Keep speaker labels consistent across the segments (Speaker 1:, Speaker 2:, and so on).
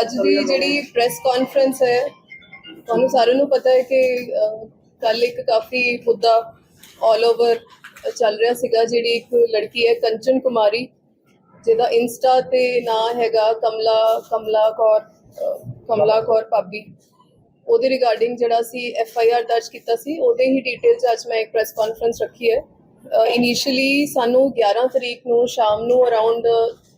Speaker 1: ਅੱਜ ਦੀ ਜਿਹੜੀ press conference ਹੈ, ਤੁਹਾਨੂੰ ਸਾਰਿਆਂ ਨੂੰ ਪਤਾ ਹੈ ਕਿ ਕੱਲ ਇੱਕ ਕਾਫੀ ਮੁੱਦਾ ਆਲ ਓਵਰ ਚੱਲ ਰਿਹਾ ਸੀਗਾ, ਜਿਹੜੀ ਇੱਕ ਲੜਕੀ ਹੈ ਕੰਚਨ ਕੁਮਾਰੀ, ਜਿਹਦਾ ਇੰਸਟਾ ਤੇ ਨਾਂ ਹੈਗਾ ਕਮਲਾ ਕਮਲਾ ਕੌਰ ਕਮਲਾ ਕੌਰ ਪਾਬੀ ਉਹਦੇ ਰਿਗਾਰਡਿੰਗ ਜਿਹੜਾ ਸੀ ਐਫ ਆਈ ਆਰ ਦਰਜ ਕੀਤਾ ਸੀ, ਉਹਦੇ ਹੀ ਡਿਟੇਲ 'ਚ ਅੱਜ ਮੈਂ ਇੱਕ ਪ੍ਰੈਸ ਕਾਨਫਰੰਸ ਰੱਖੀ ਹੈ। ਇਨੀਸ਼ੀਅਲੀ ਸਾਨੂੰ 11 ਤਰੀਕ ਨੂੰ ਸ਼ਾਮ ਨੂੰ ਅਰਾਊਂਡ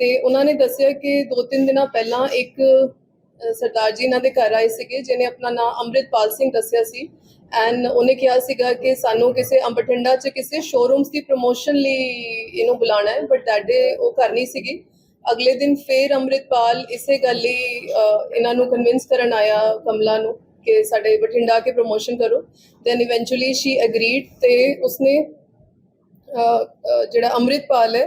Speaker 1: ਤੇ ਉਹਨਾਂ ਨੇ ਦੱਸਿਆ ਕਿ ਦੋ ਤਿੰਨ ਦਿਨਾਂ ਪਹਿਲਾਂ ਇੱਕ ਸਰਦਾਰ ਜੀ ਇਹਨਾਂ ਦੇ ਘਰ ਆਏ ਸੀਗੇ, ਜਿਹਨੇ ਆਪਣਾ ਨਾਮ ਅੰਮ੍ਰਿਤਪਾਲ ਸਿੰਘ ਦੱਸਿਆ ਸੀ। ਐਂਡ ਉਹਨੇ ਕਿਹਾ ਸੀਗਾ ਕਿ ਸਾਨੂੰ ਕਿਸੇ ਅੰਬਠਿੰਡਾ 'ਚ ਕਿਸੇ ਸ਼ੋਰੂਮਸ ਦੀ ਪ੍ਰੋਮੋਸ਼ਨ ਲਈ ਇਹਨੂੰ ਬੁਲਾਣਾ ਹੈ ਬਟ ਦੈਟ ਡੇ ਉਹ ਕਰਨੀ ਸੀਗੀ। ਅਗਲੇ ਦਿਨ ਫੇਰ ਅੰਮ੍ਰਿਤਪਾਲ ਇਸੇ ਗੱਲ ਲਈ ਇਹਨਾਂ ਨੂੰ ਕਨਵਿੰਸ ਕਰਨ ਆਇਆ ਕਮਲਾ ਨੂੰ ਕਿ ਸਾਡੇ ਬਠਿੰਡਾ ਕੇ ਪ੍ਰੋਮੋਸ਼ਨ ਕਰੋ। ਦੈਨ ਇਵੈਂਚੁਅਲੀ ਸ਼ੀ ਐਗਰੀਡ ਤੇ ਉਸਨੇ ਜਿਹੜਾ ਅੰਮ੍ਰਿਤਪਾਲ ਹੈ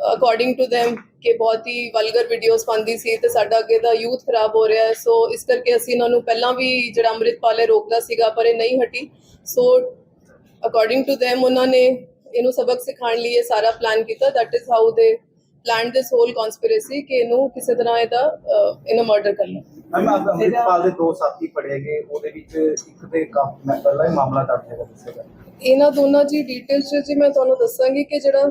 Speaker 1: ਅਕੋਰਡਿੰਗ ਟੂ them ਕਿ ਬਹੁਤ ਹੀ ਵਲਗਰ ਵੀਡੀਓਜ਼ ਪਾਉਂਦੀ ਸੀ ਤੇ ਸਾਡਾ ਅੱਗੇ ਦਾ ਯੂਥ ਖਰਾਬ ਹੋ ਰਿਹਾ ਹੈ। ਸੋ ਇਸ ਕਰਕੇ ਅਸੀਂ ਇਹਨਾਂ ਨੂੰ ਪਹਿਲਾਂ ਵੀ ਜਿਹੜਾ ਅੰਮ੍ਰਿਤਪਾਲ ਰੋਕਦਾ ਸੀਗਾ ਪਰ ਇਹ ਨਹੀਂ ਹਟੀ। ਸੋ ਅਕੋਰਡਿੰਗ ਟੂ them ਉਹਨਾਂ ਨੇ ਇਹਨੂੰ ਸਬਕ ਸਿਖਾਉਣ ਲਈ ਇਹ ਸਾਰਾ ਪਲਾਨ ਕੀਤਾ। That is how they planned this whole conspiracy ਕਿ ਇਹਨੂੰ ਕਿਸੇ ਤਰ੍ਹਾਂ ਇਹਦਾ ਇਹਨੂੰ ਮਰਡਰ ਕਰਨਾ
Speaker 2: ਮੈਮ ਅੰਮ੍ਰਿਤਪਾਲ ਦੇ ਦੋ ਸਾਥੀ ਫੜੇ ਗਏ। ਉਹਦੇ ਵਿੱਚ ਇੱਕ ਕੰਮ ਮੈਂ ਪਹਿਲਾਂ ਹੀ ਮਾਮਲਾ ਦਰਜ ਹੈਗਾ ਦੱਸੇਗਾ
Speaker 1: ਇਹਨਾਂ ਦੋਨਾਂ ਦੀ ਡਿਟੇਲਸ ਜੀ ਮੈਂ ਤੁਹਾਨੂੰ ਦੱਸਾਂਗੀ ਕਿ ਜਿਹੜਾ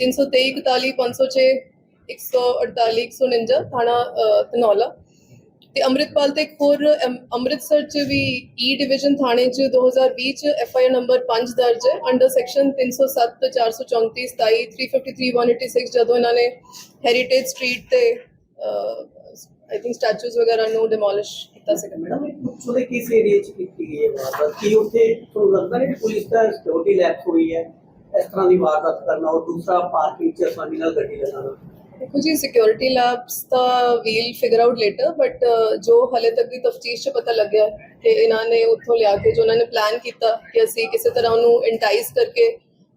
Speaker 1: 323 41 506 148 149 ਥਾਣਾ ਅ, ਧਨੌਲਾ। ਤੇ ਅੰਮ੍ਰਿਤਪਾਲ ਤੇ ਇੱਕ ਹੋਰ ਅਮ, ਅੰਮ੍ਰਿਤਸਰ ਚ ਵੀ e ਈ ਡਿਵੀਜ਼ਨ ਥਾਣੇ ਚ 2020 ਚ ਐਫ ਆਈ ਆਰ ਨੰਬਰ 5 ਦਰਜ ਹੈ। ਅੰਡਰ ਸੈਕਸ਼ਨ 307 434 27 353 186 ਜਦੋਂ ਇਹਨਾਂ ਨੇ ਹੈਰੀਟੇਜ ਸਟਰੀਟ ਤੇ ਆਈ ਥਿੰਕ ਸਟੈਚੂਜ਼ ਵਗੈਰਾ ਨੂੰ ਡਿਮੋਲਿਸ਼ ਕੀਤਾ ਸੀਗਾ।
Speaker 3: ਮੈਡਮ ਉਹਦੇ ਕਿਸ ਏਰੀਆ ਚ ਕੀਤੀ ਗਈ ਹੈ ਵਾਰਦਾਤ? ਕੀ ਉੱਥੇ ਤੁਹਾਨੂੰ ਲੱਗਦਾ ਨਹੀਂ ਪੁਲਿਸ ਦਾ ਸਿਕਿਉਰਿਟੀ ਲੈਪ ਹੋਈ ਹੈ? ਇਸ ਤਰ੍ਹਾਂ ਦੀ ਵਾਰਦਾਤ ਕਰਨਾ ਔਰ ਦੂਸਰਾ ਪਾਰਕਿੰਗ ਚ ਆਸਾਨੀ ਨਾਲ ਗੱਡੀ ਲਗਾਉਣਾ
Speaker 1: ਦੇਖੋ ਜੀ security labs the we'll figure out later but ਜੋ ਹਲੇ ਤੱਕ ਦੀ ਤਫਤੀਸ਼ 'ਚ ਪਤਾ ਲੱਗਿਆ ਕਿ ਇਹਨਾਂ ਨੇ ਉੱਥੋਂ ਲਿਆ ਕੇ ਜੋ ਉਹਨਾਂ ਨੇ ਪਲਾਨ ਕੀਤਾ ਕਿ ਅਸੀਂ ਕਿਸੇ ਤਰ੍ਹਾਂ ਉਹਨੂੰ ਇੰਟਾਈਸ ਕਰਕੇ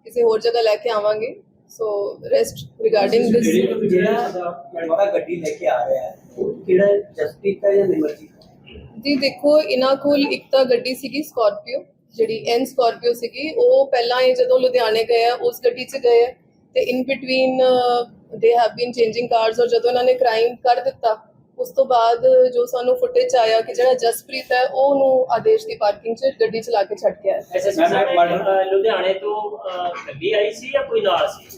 Speaker 1: ਕਿਸੇ ਹੋਰ ਜਗ੍ਹਾ ਲੈ ਕੇ ਆਵਾਂਗੇ ਸੋ ਰੈਸਟ ਰਿਗਾਰਡਿੰਗ ਦਿਸ
Speaker 3: ਜਿਹੜਾ ਲੜਕਾ ਗੱਡੀ ਲੈ ਕੇ ਆ ਰਿਹਾ ਹੈ ਕਿਹੜਾ ਹੈ? ਜਸਪ੍ਰੀਤ ਹੈ ਜਾਂ ਨਿਮਰਜੀਤ?
Speaker 1: ਜੀ ਦੇਖੋ ਇਹਨਾਂ ਕੋਲ ਇੱਕ ਤਾਂ ਗੱਡੀ ਸੀਗੀ ਸਕਾਰਪੀਓ ਜਿਹੜੀ ਐਨ ਸਕਾਰਪੀਓ ਸੀਗੀ, ਉਹ ਪਹਿਲਾਂ ਇਹ ਜਦੋਂ ਲੁਧਿਆਣੇ ਗਏ ਆ, ਉਸ ਗੱਡੀ 'ਚ ਗਏ ਤੇ in between they have been changing cars ਔਰ ਜਦੋਂ ਇਹਨਾਂ ਨੇ ਕ੍ਰਾਈਮ ਕਰ ਦਿੱਤਾ, ਉਸ ਤੋਂ ਬਾਅਦ ਜੋ ਸਾਨੂੰ ਫੁਟੇਜ ਆਇਆ ਕਿ ਜਿਹੜਾ ਜਸਪ੍ਰੀਤ ਹੈ ਉਹ ਨੂੰ ਆਦੇਸ਼ ਦੀ ਪਾਰਕਿੰਗ 'ਚ ਗੱਡੀ ਚਲਾ ਕੇ ਛੱਡ ਕੇ ਆਇਆ।
Speaker 4: ਐਸਐਸਪੀ ਸਾਹਿਬ ਲੁਧਿਆਣੇ ਤੋਂ ਗੱਡੀ ਆਈ ਸੀ ਜਾਂ ਕੋਈ ਨਾਲ ਸੀ?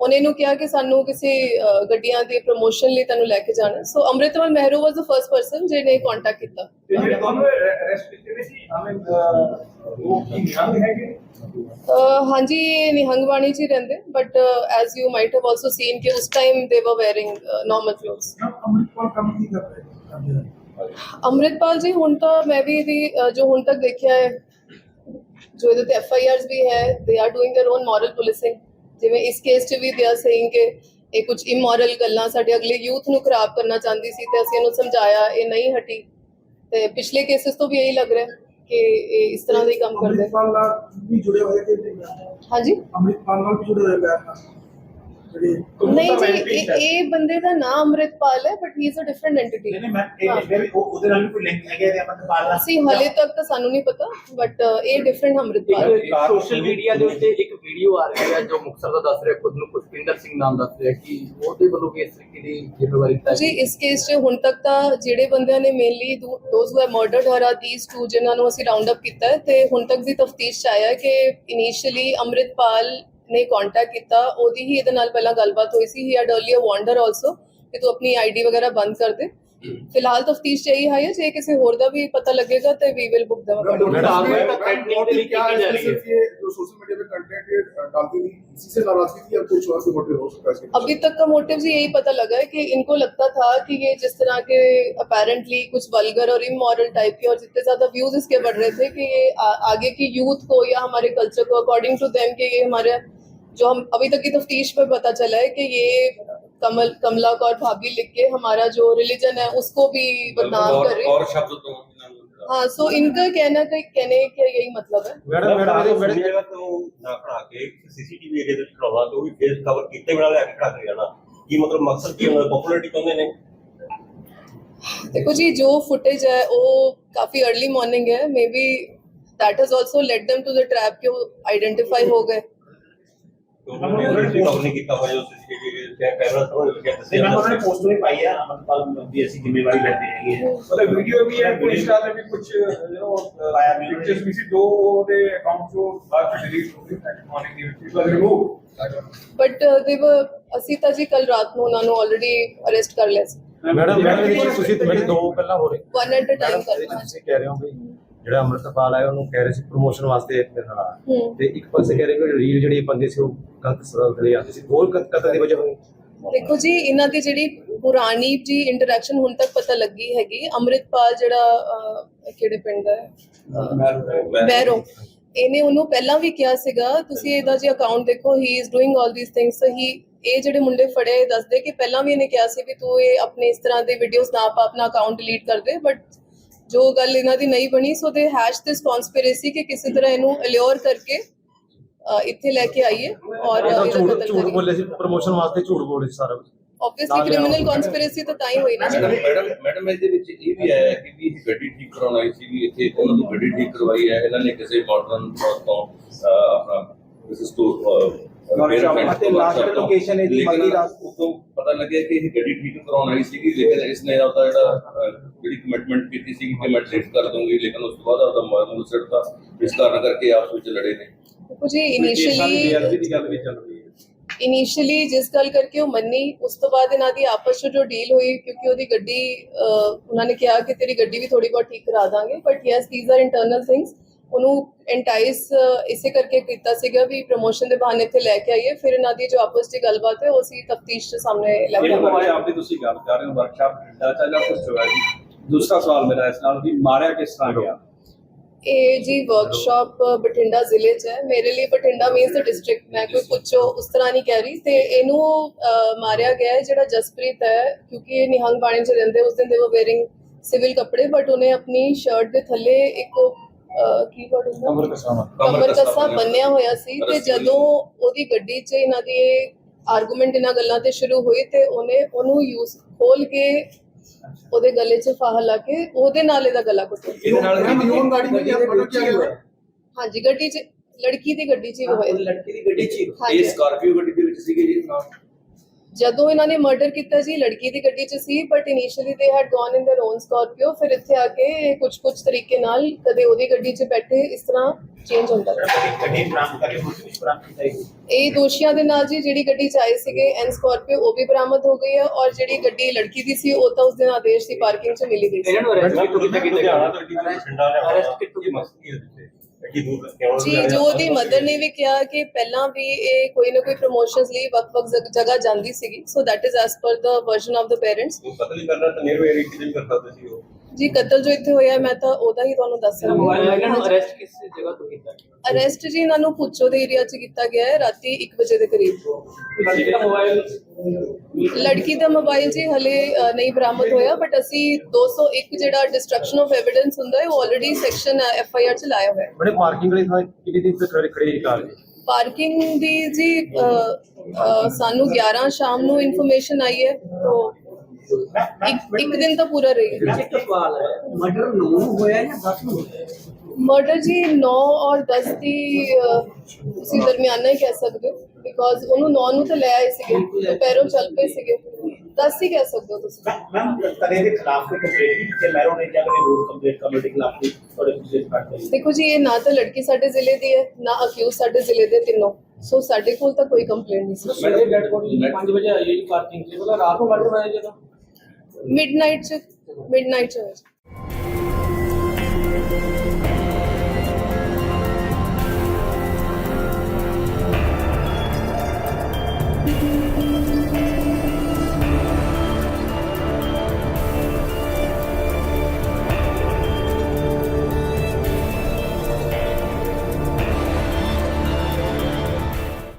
Speaker 1: ਉਹਨੇ ਇਹਨੂੰ ਕਿਹਾ ਕਿ ਸਾਨੂੰ ਕਿਸੇ ਅ, ਗੱਡੀਆਂ ਦੀ ਪ੍ਰੋਮੋਸ਼ਨ ਲਈ ਤੈਨੂੰ ਲੈ ਕੇ ਜਾਣਾ so Amritpal Mehron was the first person ਜਿਹਨੇ ਕੰਟੈਕਟ ਕੀਤਾ
Speaker 5: ये दोनों अरेस्ट किए थे आई मीन वो की निहंग है कि
Speaker 1: ਅਹ ਹਾਂਜੀ ਇਹ ਨਿਹੰਗਵਾਣੀ ਚ ਹੀ ਰਹਿੰਦੇ but as you might have also seen ਕਿ ਉਸ time they were wearing normal clothes
Speaker 5: Amritpal कम नहीं कर रहे
Speaker 1: ਅੰਮ੍ਰਿਤਪਾਲ ਜੀ ਹੁਣ ਤਾਂ ਮੈਂ ਵੀ ਇਹਦੀ ਅਹ, ਜੋ ਹੁਣ ਤੱਕ ਦੇਖਿਆ ਹੈ ਜੋ ਇਹਦੇ ਤੇ ਐਫ ਆਈ ਆਰਸ ਵੀ ਹੈ they are doing their own moral policing ਜਿਵੇਂ ਇਸ ਕੇਸ 'ਚ ਵੀ ਦਿਆ ਸੇਇੰਗ ਕਿ ਇਹ ਕੁਝ ਇਮੋਰਲ ਗੱਲਾਂ ਸਾਡੇ ਅਗਲੇ ਯੂਥ ਨੂੰ ਖਰਾਬ ਕਰਨਾ ਚਾਹੁੰਦੀ ਸੀ ਤੇ ਅਸੀਂ ਇਹਨੂੰ ਸਮਝਾਇਆ ਇਹ ਨਹੀਂ ਹਟੀ। ਤੇ ਪਿਛਲੇ ਕੇਸਸ ਤੋਂ ਵੀ ਇਹੀ ਲੱਗ ਰਿਹਾ ਕਿ ਇਹ ਇਸ ਤਰ੍ਹਾਂ ਦੇ ਕੰਮ ਕਰਦੇ। ਅੰਮ੍ਰਿਤਪਾਲ
Speaker 5: ਨਾਲ ਵੀ ਨਾਲ ਵੀ ਜੁੜੇ ਹੋਏ ਬੈਠ
Speaker 1: ਨਹੀਂ ਜੀ ਇਹ ਇਹ ਬੰਦੇ ਦਾ ਨਾਮ ਅੰਮ੍ਰਿਤਪਾਲ ਹੈ but he is a different entity
Speaker 2: ਨਹੀਂ ਮੈਂ ਇਹ ਉਹ ਉਹਦੇ ਨਾਲ ਵੀ ਕੋਈ ਲਿੰਕ ਹੈਗਾ ਤੇ ਅੰਮ੍ਰਿਤਪਾਲ ਨਾਲ
Speaker 1: ਅਸੀਂ ਹਲੇ ਤੱਕ ਤਾਂ ਸਾਨੂੰ ਨਹੀਂ ਪਤਾ ਬਟ ਇਹ ਡਿਫਰੈਂਟ ਅੰਮ੍ਰਿਤਪਾਲ
Speaker 6: ਸੋਸ਼ਲ ਮੀਡੀਆ ਦੇ ਉੱਤੇ ਇੱਕ ਵੀਡੀਓ ਆ ਰਹੀ ਹੈ ਜੋ ਮੁਕਤਸਰ ਦਾ ਦੱਸ ਰਿਹਾ ਖੁਦ ਨੂੰ ਪੁਸ਼ਪਿੰਦਰ ਸਿੰਘ ਨਾਮ ਦੱਸ ਰਿਹਾ ਕਿ ਉਹਦੇ ਵੱਲੋਂ ਵੀ ਇਸ ਤਰੀਕੇ ਦੀ ਜ਼ਿੰਮੇਵਾਰੀ ਤਾਂ
Speaker 1: ਜੀ ਇਸ ਕੇਸ 'ਚ ਹੁਣ ਤੱਕ ਤਾਂ ਜਿਹੜੇ ਬੰਦਿਆਂ ਨੇ mainly those who have murdered her are these two ਜਿਨ੍ਹਾਂ ਨੂੰ ਅਸੀਂ ਰਾਉਂਡ ਅਪ ਕੀਤਾ ਹੈ ਤੇ ਹੁਣ ਤੱਕ ਦੀ ਤਫਤੀਸ਼ 'ਚ ਆਇਆ ਹੈ ਕਿ ਇਨੀਸ਼ੀਅਲੀ ਅੰਮ੍ਰਿਤਪਾਲ ਨੇ ਕੰਟੈਕਟ ਕੀਤਾ ਉਹਦੀ ਹੀ ਇਹਦੇ ਨਾਲ ਪਹਿਲਾਂ ਗੱਲਬਾਤ ਹੋਈ ਸੀ he had earlier wonder also ਕਿ ਤੂੰ ਆਪਣੀ ਆਈਡੀ ਵਗੈਰਾ ਬੰਦ ਕਰ ਦੇ ਫਿਲਹਾਲ ਤਫਤੀਸ਼ 'ਚ ਇਹੀ ਹੈ ਜੇ ਕਿਸੇ ਹੋਰ ਦਾ ਵੀ ਪਤਾ ਲੱਗੇਗਾ ਤੇ we will book them according
Speaker 5: क्या है सिर्फ ये जो सोशल मीडिया पे कंटेंट ये डालती थी इसी से नाराजगी थी या कुछ और भी मोटिव हो सकता है इसके
Speaker 1: अभी तक का मोटिव यही पता लगा है कि इनको लगता था कि ये जिस तरह के अपेरेंटली कुछ वल्गर और इमोरल टाइप के और जितने ज्यादा व्यूज इसके बढ़ रहे थे कि ये आ, आगे की यूथ को या हमारे कल्चर को अकॉर्डिंग टू देम कि ये हमारे जो हम अभी तक की तफ्तीश में पता चला है कि ये कमल कमला कौर भाभी लिख के हमारा जो रिलीजन है उसको भी बदनाम कर रही
Speaker 7: और शब्द तो
Speaker 1: हाँ सो इनका कहना का कहने का यही मतलब है
Speaker 2: ਮੈਡਮ ਮੈਡਮ
Speaker 8: ਮੇਰੀ ਜਗ੍ਹਾ ਤੋਂ ਨਾ ਖੜਾ ਕੇ ਸੀਸੀਟੀਵੀ ਏਰੀਆ ਦੇ ਵਿੱਚ ਖੜਾਉਣਾ ਤੇ ਉਹ ਵੀ ਫੇਸ ਕਵਰ ਕੀਤੇ ਬਿਨਾਂ ਲੈ ਕੇ ਖੜਾ ਕੇ ਜਾਣਾ ਕੀ ਮਤਲਬ ਮਕਸਦ ਕੀ ਉਹਨਾਂ ਦਾ ਪਪੂਲੈਰਿਟੀ ਚਾਹੁੰਦੇ ਨੇ
Speaker 1: देखो जी जो फुटेज है वो काफी अर्ली मॉर्निंग है maybe that has also let them to the trap कि वो आइडेंटिफाई हो गए
Speaker 8: ਉਹਨਾਂ ਨੇ ਰਿਕਵਰ ਨਹੀਂ ਕੀਤਾ ਹੋਇਆ ਜੋ ਸੀਸੀਟੀਵੀ ਕੈਮਰਾ ਤੋਂ ਲੱਗਿਆ
Speaker 7: ਤੇ ਮੈਂ ਉਹਨਾਂ ਨੇ ਪੋਸਟ ਵੀ ਪਾਈ ਹੈ ਅਮਰਪਾਲ ਦੀ ਅਸੀਂ ਜ਼ਿੰਮੇਵਾਰੀ ਲੈਂਦੇ ਹੈਗੇ ਹਾਂ।
Speaker 9: ਉਹਦਾ ਵੀਡੀਓ ਵੀ ਹੈ ਪੁਲਿਸ ਵਾਲੇ ਵੀ ਕੁਝ ਯੂ نو ਆਇਆ ਪਿਕਚਰਸ ਵੀ ਸੀ ਦੋ ਉਹਦੇ ਅਕਾਊਂਟ ਤੋਂ ਬਾਅਦ ਚ ਡਿਲੀਟ ਹੋ ਗਈ ਨੈਕਸਟ ਮਾਰਨਿੰਗ ਦੇ ਵਿੱਚ ਇਟ ਵਾਸ ਰਿਮੂਵ
Speaker 1: ਬਟ ਦੇ ਅਸੀਂ ਤਾਂ ਜੀ ਕੱਲ ਰਾਤ ਨੂੰ ਉਹਨਾਂ ਨੂੰ ਆਲਰੇਡੀ ਅਰੈਸਟ ਕਰ ਲਿਆ ਸੀ।
Speaker 10: ਮੈਡਮ ਤੁਸੀਂ ਮੇਰੇ ਦੋ ਪਹਿਲਾਂ ਹੋ ਰਹੇ।
Speaker 1: ਵਨ ਐਟ ਅ ਟਾਈਮ ਕਰ ਰਹੇ
Speaker 10: ਤੁਸੀਂ ਕਹਿ ਰਹੇ ਹੋ ਵੀ ਜਿਹੜਾ ਅੰਮ੍ਰਿਤਪਾਲ ਆਇਆ ਉਹਨੂੰ ਕਹਿ ਰਹੇ ਸੀ ਪ੍ਰੋਮੋਸ਼ਨ ਵਾਸਤੇ ਮੇਰੇ ਨਾਲ। ਤੇ ਇੱਕ ਪਾਸੇ ਕਹਿ ਰਹੇ ਕਿ ਰੀਲ ਜਿਹੜੀ ਬੰਦੇ ਸੀ ਉਹ ਗਲਤ ਸਰਾਂ ਤੇ ਆਉਂਦੇ ਸੀ। ਹੋਰ ਕਤ- ਕਤਲ ਦੀ ਵਜ੍ਹਾ ਹੋਈ।
Speaker 1: ਦੇਖੋ ਜੀ ਇਹਨਾਂ ਦੀ ਜਿਹੜੀ ਪੁਰਾਣੀ ਜੀ ਇੰਟਰੈਕਸ਼ਨ ਹੁਣ ਤੱਕ ਪਤਾ ਲੱਗੀ ਹੈਗੀ। ਅੰਮ੍ਰਿਤਪਾਲ ਜਿਹੜਾ ਅਹ, ਕਿਹੜੇ ਪਿੰਡ ਦਾ ਹੈ? ਮੈਰੋ ਇਹਨੇ ਉਹਨੂੰ ਪਹਿਲਾਂ ਵੀ ਕਿਹਾ ਸੀਗਾ ਤੁਸੀਂ ਇਹਦਾ ਜੀ ਅਕਾਊਂਟ ਦੇਖੋ he is doing 올 these things ਹੀ ਇਹ ਜਿਹੜੇ ਮੁੰਡੇ ਫੜੇ ਇਹ ਦੱਸਦੇ ਕਿ ਪਹਿਲਾਂ ਵੀ ਇਹਨੇ ਕਿਹਾ ਸੀ ਵੀ ਤੂੰ ਇਹ ਆਪਣੇ ਇਸ ਤਰ੍ਹਾਂ ਦੇ ਵੀਡੀਓਜ਼ ਨਾ ਪਾ ਆਪਣਾ ਅਕਾਊਂਟ ਡਿਲੀਟ ਕਰ ਦੇ। ਬਟ ਜੋ ਗੱਲ ਇਹਨਾਂ ਦੀ ਨਹੀਂ ਬਣੀ ਸੋ ਦੇ ਹੈਸ਼ ਦਿਸ ਕਨਸਪੀਰੇਸੀ ਕਿ ਕਿਸੇ ਤਰ੍ਹਾਂ ਇਹਨੂੰ ਅਲਿਓਰ ਕਰਕੇ ਇੱਥੇ ਲੈ ਕੇ ਆਈਏ ਔਰ
Speaker 10: ਇਹਦਾ ਝੂਠ ਬੋਲੇ ਸੀ ਪ੍ਰੋਮੋਸ਼ਨ ਵਾਸਤੇ ਝੂਠ ਬੋਲੇ ਸੀ ਸਾਰਾ ਕੁਝ।
Speaker 1: ਆਬਵੀਅਸਲੀ
Speaker 10: ਲਿਆਓ।
Speaker 1: ਕ੍ਰਿਮੀਨਲ ਕਨਸਪੀਰੇਸੀ ਤਾਂ ਤਾਂ ਹੀ ਹੋਈ ਨਾ
Speaker 11: ਮੈਡਮ ਮੈਡਮ ਮੈਡਮ ਇਹਦੇ ਵਿੱਚ ਇਹ ਵੀ ਆਇਆ ਕਿ ਵੀ ਇਹ ਗੱਡੀ ਠੀਕ ਕਰਾਉਣ ਆਈ ਸੀ ਵੀ ਇੱਥੇ ਉਹਨਾਂ ਨੂੰ ਗੱਡੀ ਠੀਕ ਕਰਵਾਈ ਹੈ ਇਹਨਾਂ ਨੇ ਕਿਸੇ ਮਾਡਰਨ ਤੋਂ ਅਹ, ਆਪਣਾ ਕਿਸੇ ਸਟੋਰ
Speaker 2: ਅਤੇ last location ਇਹਦੀ ਮਗਲੀ ਰਾਤ-
Speaker 11: ਤੋਂ ਪਤਾ ਲੱਗਿਆ ਕਿ ਇਹ ਗੱਡੀ ਠੀਕ ਕਰਾਉਣ ਆਈ ਸੀਗੀ ਲੇਕਿਨ ਇਸਨੇ ਆਪਦਾ ਜਿਹੜਾ ਜਿਹੜੀ ਕਮਿਟਮੈਂਟ ਕੀਤੀ ਸੀ ਕਿ ਮੈਂ ਠੀਕ ਕਰ ਦੂੰਗੀ ਲੇਕਿਨ ਉਸ ਤੋਂ ਬਾਅਦ ਆਪਦਾ ਮਾਮੂਲ ਸਿੱਟਦਾ ਇਸ ਕਾਰਨ ਕਰਕੇ ਆਪਸ ਵਿੱਚ ਲੜੇ ਨੇ।
Speaker 1: ਜੀ ਇਨੀਸ਼ੀਅਲੀ
Speaker 9: ਦੀ ਗੱਲ ਵੀ ਚੱਲ ਰਹੀ ਹੈ।
Speaker 1: ਇਨੀਸ਼ੀਅਲੀ ਜਿਸ ਗੱਲ ਕਰਕੇ ਉਹ ਮੰਨੀ ਉਸ ਤੋਂ ਬਾਅਦ ਇਹਨਾਂ ਦੀ ਆਪਸ ਵਿੱਚ ਜੋ ਡੀਲ ਹੋਈ ਕਿਉਂਕਿ ਉਹਦੀ ਗੱਡੀ ਉਹਨਾਂ ਨੇ ਕਿਹਾ ਕਿ ਤੇਰੀ ਗੱਡੀ ਵੀ ਥੋੜੀ ਬਹੁਤ ਠੀਕ ਕਰਾ ਦਾਂਗੇ but yes these are internal things ਉਹਨੂੰ ਐਂਟਾਈਸ ਇਸੇ ਕਰਕੇ ਕੀਤਾ ਸੀਗਾ ਵੀ ਪ੍ਰੋਮੋਸ਼ਨ ਦੇ ਬਹਾਨੇ ਇੱਥੇ ਲੈ ਕੇ ਆਈਏ ਫਿਰ ਇਹਨਾਂ ਦੀ ਜੋ ਆਪਸ ਦੀ ਗੱਲਬਾਤ ਹੈ ਉਹ ਅਸੀਂ ਤਫਤੀਸ਼ ਚ ਸਾਹਮਣੇ ਲੈ ਕੇ ਆਵਾਂਗੇ।
Speaker 9: ਆਪਦੀ ਤੁਸੀਂ ਗੱਲ ਕਰ ਰਹੇ ਹੋ ਵਰਕਸ਼ਾਪ ਦਾ ਚਾਹੀਦਾ ਕੁਝ ਹੋਇਆ ਜੀ? ਦੂਸਰਾ ਸਵਾਲ ਮੇਰਾ ਇਸ ਨਾਲ ਵੀ ਮਾਰਿਆ ਕਿਸ ਤਰ੍ਹਾਂ ਗਿਆ?
Speaker 1: ਇਹ ਜੀ ਵਰਕਸ਼ਾਪ ਬਠਿੰਡਾ ਜ਼ਿਲ੍ਹੇ 'ਚ ਹੈ। ਮੇਰੇ ਲਈ ਬਠਿੰਡਾ ਮੀਨਸ ਦ ਡਿਸਟ੍ਰਿਕਟ ਮੈਂ ਕੋਈ ਪੁੱਛੋ ਉਸ ਤਰ੍ਹਾਂ ਨਹੀਂ ਕਹਿ ਰਹੀ। ਤੇ ਇਹਨੂੰ ਮਾਰਿਆ ਗਿਆ ਹੈ ਜਿਹੜਾ ਜਸਪ੍ਰੀਤ ਹੈ ਕਿਉਂਕਿ ਇਹ ਨਿਹੰਗ ਬਾਣੀ 'ਚ ਰਹਿੰਦੇ ਉਸ ਦਿਨ ਦੇ ਉਹ ਵੇਅਰਿੰਗ ਸਿਵਲ ਕੱਪੜੇ ਬਟ ਉਹਨੇ ਆਪਣੀ ਸ਼ਰਟ ਦੇ ਥੱਲੇ ਇੱਕ ਕੀ ਵਰਡ
Speaker 10: ਕਮਰ ਕਸਾਵਾ
Speaker 1: ਕਮਰ ਕਸਾ ਬੰਨਿਆ ਹੋਇਆ ਸੀ ਤੇ ਜਦੋਂ ਉਹਦੀ ਗੱਡੀ 'ਚ ਇਹਨਾਂ ਦੀ ਆਰਗੂਮੈਂਟ ਇਹਨਾਂ ਗੱਲਾਂ ਤੇ ਸ਼ੁਰੂ ਹੋਈ ਤੇ ਉਹਨੇ ਉਹਨੂੰ ਯੂਜ਼ ਖੋਲ ਕੇ ਉਹਦੇ ਗਲੇ 'ਚ ਫਾਹਾ ਲਾ ਕੇ ਉਹਦੇ ਨਾਲ ਇਹਦਾ ਗਲਾ ਕੁੱਟ
Speaker 9: ਇਹਦੇ ਨਾਲ
Speaker 5: ਮਨੋਨ ਗਾੜੀ ਵਿੱਚ ਫੋਟੋ ਕੀ ਹੋਇਆ?
Speaker 1: ਹਾਂਜੀ ਗੱਡੀ 'ਚ ਲੜਕੀ ਦੀ ਗੱਡੀ 'ਚ ਹੀ ਹੋਇਆ।
Speaker 3: ਲੜਕੀ ਦੀ ਗੱਡੀ 'ਚ
Speaker 11: ਇਹ ਸਕਾਰਪੀਓ ਗੱਡੀ ਦੇ ਵਿੱਚ ਸੀਗੇ ਜੀ ਨਾਲ
Speaker 1: ਜਦੋਂ ਇਹਨਾਂ ਨੇ ਮਰਡਰ ਕੀਤਾ ਜੀ ਲੜਕੀ ਦੀ ਗੱਡੀ 'ਚ ਸੀ but initially they had gone in their own Scorpio ਫਿਰ ਇੱਥੇ ਆ ਕੇ ਕੁਝ ਕੁਝ ਤਰੀਕੇ ਨਾਲ ਕਦੇ ਉਹਦੀ ਗੱਡੀ 'ਚ ਬੈਠੇ ਇਸ ਤਰ੍ਹਾਂ ਚੇਂਜ ਹੁੰਦਾ ਰਿਹਾ
Speaker 7: ਗੱਡੀ ਬਰਾਮਦ ਕਰਕੇ ਹੋਰ ਕੁਝ ਬਰਾਮਦ ਕੀਤਾ ਹੈ
Speaker 1: ਇਹ ਦੋਸ਼ੀਆਂ ਦੇ ਨਾਲ ਜੀ ਜਿਹੜੀ ਗੱਡੀ 'ਚ ਆਏ ਸੀਗੇ ਐਨ ਸਕਾਰਪੀਓ ਉਹ ਵੀ ਬਰਾਮਦ ਹੋ ਗਈ ਹੈ ਔਰ ਜਿਹੜੀ ਗੱਡੀ ਲੜਕੀ ਦੀ ਸੀ ਉਹ ਤਾਂ ਉਸ ਦਿਨ ਆਦੇਸ਼ ਦੀ ਪਾਰਕਿੰਗ 'ਚ ਮਿਲੀ ਗਈ ਸੀ
Speaker 6: ਇਹਨਾਂ ਨੂੰ ਅਰੈਸਟ ਕਿੱਥੋਂ ਕੀਤਾ ਕੀਤਾ
Speaker 8: ਲੁਧਿਆਣਾ
Speaker 6: ਗਿਆ
Speaker 8: ਤੋਂ ਐਡੀ ਦੂਰ ਪਿੰਡਾਂ ਲਿਆਉਣਾ
Speaker 6: Arrest ਕਿੱਥੋਂ
Speaker 8: ਕੀ ਮਕਸਦ
Speaker 1: ਜੀ? ਜੋ ਉਹਦੀ ਮਦਰ ਨੇ ਵੀ ਕਿਹਾ ਕਿ ਪਹਿਲਾਂ ਵੀ ਇਹ ਕੋਈ ਨਾ ਕੋਈ ਪ੍ਰੋਮੋਸ਼ਨਸ ਲਈ ਵੱਖ-ਵੱਖ ਜਗ- ਜਗ੍ਹਾ ਜਾਂਦੀ ਸੀਗੀ। ਸੋ that is as per the version of the parents
Speaker 8: ਉਹ ਕਤਲ ਹੀ ਕਰਨਾ ਤਾਂ ਨੀਅਰ ਏਰੀਆ ਕਿਤੇ ਵੀ ਕਰ ਸਕਦੇ ਸੀ ਉਹ।
Speaker 1: ਜੀ ਕਤਲ ਜੋ ਇੱਥੇ ਹੋਇਆ ਮੈਂ ਤਾਂ ਉਹਦਾ ਹੀ ਤੁਹਾਨੂੰ ਦੱਸ ਰਹੀ
Speaker 6: ਇਹਨਾਂ ਨੂੰ ਅਰੈਸਟ ਕਿਸ ਜਗ੍ਹਾ ਤੋਂ ਕੀਤਾ? ਗਿਆ
Speaker 1: ਅਰੈਸਟ ਜੀ ਇਹਨਾਂ ਨੂੰ ਪੁੱਛੋ ਦੇ ਏਰੀਆ 'ਚ ਕੀਤਾ ਗਿਆ ਹੈ ਰਾਤੀ 1 ਵਜੇ ਦੇ ਕਰੀਬ।
Speaker 7: ਲੜਕੀ ਦਾ ਮੋਬਾਈਲ
Speaker 1: ਲੜਕੀ ਦਾ ਮੋਬਾਈਲ ਜੀ ਹਲੇ ਅ, ਨਹੀਂ ਬਰਾਮਦ ਹੋਇਆ ਬਟ ਅਸੀਂ 201 ਜਿਹੜਾ ਡਿਸਟਰਕਸ਼ਨ ਆਫ ਐਵੀਡੈਂਸ ਹੁੰਦਾ ਹੈ ਉਹ already section F I R 'ਚ ਲਾਇਆ ਹੋਇਆ ਹੈ।
Speaker 10: ਬੜੇ ਪਾਰਕਿੰਗ ਵਾਲੀ ਥਾਂ ਕਿੰਨੀ ਦਿਨ ਤੱਕ ਖੜੀ ਕਾਰ ਜੀ
Speaker 1: ਪਾਰਕਿੰਗ ਦੀ? ਜੀ ਅ, ਅ, ਸਾਨੂੰ 11 ਸ਼ਾਮ ਨੂੰ ਇਨਫੋਰਮੇਸ਼ਨ ਆਈ ਹੈ ਤੋਂ ਇੱਕ ਇੱਕ ਦਿਨ ਤਾਂ ਪੂਰਾ ਰਹੀ
Speaker 3: ਇੱਕ ਸਵਾਲ ਹੈ ਮਰਡਰ ਨੂੰ ਹੋਇਆ ਜਾਂ 10 ਨੂੰ ਹੋਇਆ
Speaker 1: ਮਰਡਰ ਜੀ 9 ਔਰ 10 ਦੀ ਤੁਸੀਂ ਦਰਮਿਆਨਾ ਹੀ ਕਹਿ ਸਕਦੇ ਹੋ ਬਿਕੋਜ਼ ਉਹਨੂੰ 9 ਨੂੰ ਤਾਂ ਲੈ ਆਏ ਸੀਗੇ ਦੁਪਹਿਰੋਂ ਚੱਲ ਪਏ ਸੀਗੇ 10 ਹੀ ਕਹਿ ਸਕਦੇ ਹੋ ਤੁਸੀਂ
Speaker 7: ਮੈਮ ਕਦੇ ਦੇ ਖਿਲਾਫ ਕੋਈ ਕੰਪਲੇਂਟ ਕਿ ਮੈਰੋ ਨੇ ਜਾਂ ਕੋਈ ਹੋਰ ਕੰਪਲੇਂਟ ਕਮੇਟੀ ਖਿਲਾਫ ਕੋਈ ਤੁਹਾਡੇ ਪੁਲਿਸ ਕਰਦੇ
Speaker 1: ਦੇਖੋ ਜੀ ਇਹ ਨਾ ਤਾਂ ਲੜਕੀ ਸਾਡੇ ਜ਼ਿਲ੍ਹੇ ਦੀ ਹੈ ਨਾ ਅਕਿਊਜ਼ ਸਾਡੇ ਜ਼ਿਲ੍ਹੇ ਦੇ ਤਿੰਨੋਂ ਸੋ ਸਾਡੇ ਕੋਲ ਤਾਂ ਕੋਈ ਕੰਪਲੇਂਟ ਨਹੀਂ ਸੀ
Speaker 7: ਸਵੇਰੇ ਡੈਡ ਬੋਡੀ 5 ਵਜੇ ਆਈ ਹੈ ਪਾਰਕਿੰਗ 'ਚ ਮਤਲਬ ਰਾਤ ਨੂੰ ਮਰਡਰ ਹੋਇਆ ਜਦੋਂ
Speaker 1: ਮਿਡਨਾਈਟ ਚ ਮਿਡਨਾਈਟ ਚ ਹੋਇਆ ਸੀ।